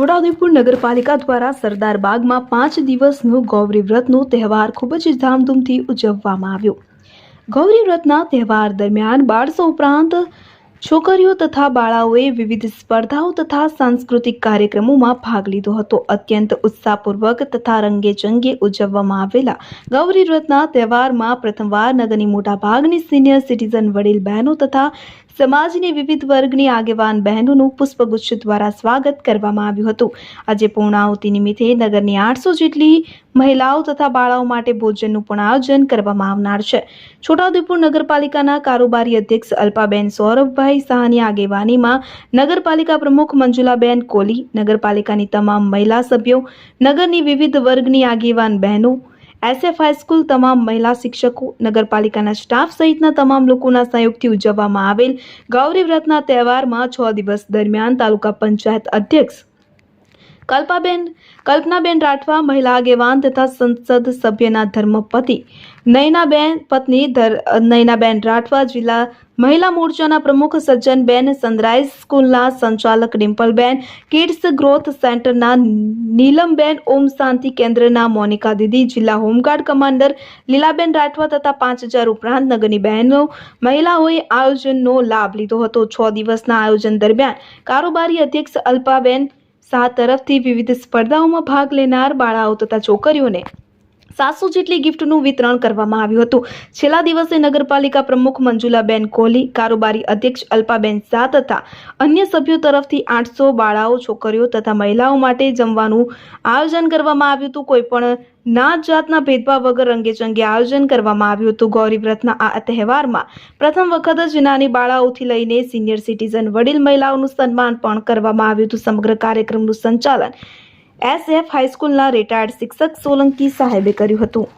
છોટાઉદેપુર નગરપાલિકા દ્વારા સરદાર બાગમાં પાંચ દિવસનો ગૌરી વ્રતનો તહેવાર ખૂબ જ ધામધૂમથી ઉજવવામાં આવ્યો. ગૌરી વ્રતના તહેવાર દરમિયાન બાળસો ઉપરાંત છોકરીઓ તથા બાળાઓએ વિવિધ સ્પર્ધાઓ તથા સાંસ્કૃતિક કાર્યક્રમોમાં ભાગ લીધો હતો. અત્યંત ઉત્સાહપૂર્વક તથા રંગેચંગે ઉજવવામાં આવેલા ગૌરી વ્રતના તહેવારમાં પ્રથમવાર નગરની મોટાભાગની સિનિયર સિટીઝન વડીલ બહેનો તથા સમાજની વિવિધ વર્ગની આગેવાન બહેનોનું પુષ્પગુચ્છ દ્વારા સ્વાગત કરવામાં આવ્યું હતું. આજે પૂર્ણાહુતિ નિમિત્તે નગરની આઠસો જેટલી મહિલાઓ તથા બાળાઓ માટે ભોજનનું પણ આયોજન કરવામાં આવનાર છે. છોટાઉદેપુર નગરપાલિકાના કારોબારી અધ્યક્ષ અલ્પાબેન સૌરભભાઈ શાહની આગેવાનીમાં નગરપાલિકા પ્રમુખ મંજુલાબેન કોલી, નગરપાલિકાની તમામ મહિલા સભ્યો, નગરની વિવિધ વર્ગની આગેવાન બહેનો એસએફ હાઈસ્કૂલ તમામ મહિલા શિક્ષકો, નગરપાલિકાના સ્ટાફ સહિતના તમામ લોકોના સહયોગથી ઉજવવામાં આવેલ ગૌરી વ્રતના તહેવારમાં છ દિવસ દરમિયાન તાલુકા પંચાયત અધ્યક્ષ કલ્પાબેન, કલ્પનાબેન રાઠવા, મહિલા આગેવાન તથા સંસદ સભ્યના ધર્મપતિ. નયનાબેન પત્ની નયનાબેન રાઠવા જિલ્લા મહિલા મોરચાના પ્રમુખ સજ્જનબેન સનરાઈઝ સ્કૂલના સંચાલક ડિમ્પલબેન, કિડ્સ ગ્રોથ સેન્ટરના નીલમબેન, ઓમ શાંતિ કેન્દ્રના મોનિકા દીદી, જિલ્લા હોમગાર્ડ કમાન્ડર લીલાબેન રાઠવા તથા પાંચ હજાર ઉપરાંત નગરની બહેનો, મહિલાઓએ આયોજનનો લાભ લીધો હતો. છ દિવસના આયોજન દરમિયાન કારોબારી અધ્યક્ષ અલ્પાબેન શાહ તરફથી વિવિધ સ્પર્ધાઓમાં ભાગ લેનાર બાળાઓ તથા છોકરીઓને સાતસો જેટલી ગિફ્ટનું વિતરણ કરવામાં આવ્યું હતું. છેલ્લા દિવસે નગરપાલિકા પ્રમુખ મંજુલાબેન કોહલી, કારોબારી અધ્યક્ષ અલ્પાબેન શાહ તથા અન્ય સભ્યો તરફથી આઠસો બાળાઓ, છોકરીઓ તથા મહિલાઓ માટે જમવાનું આયોજન કરવામાં આવ્યું હતું. કોઈપણ નાત જાતના ભેદભાવ વગર રંગેચંગે આયોજન કરવામાં આવ્યું હતું. ગૌરીવ્રતના આ તહેવારમાં પ્રથમ વખત જ નાની બાળાઓથી લઈને સિનિયર સિટીઝન વડીલ મહિલાઓનું સન્માન પણ કરવામાં આવ્યું હતું. સમગ્ર કાર્યક્રમનું સંચાલન એસએફ હાઈસ્કૂલના રિટાયર્ડ શિક્ષક સોલંકી સાહેબે કર્યું હતું.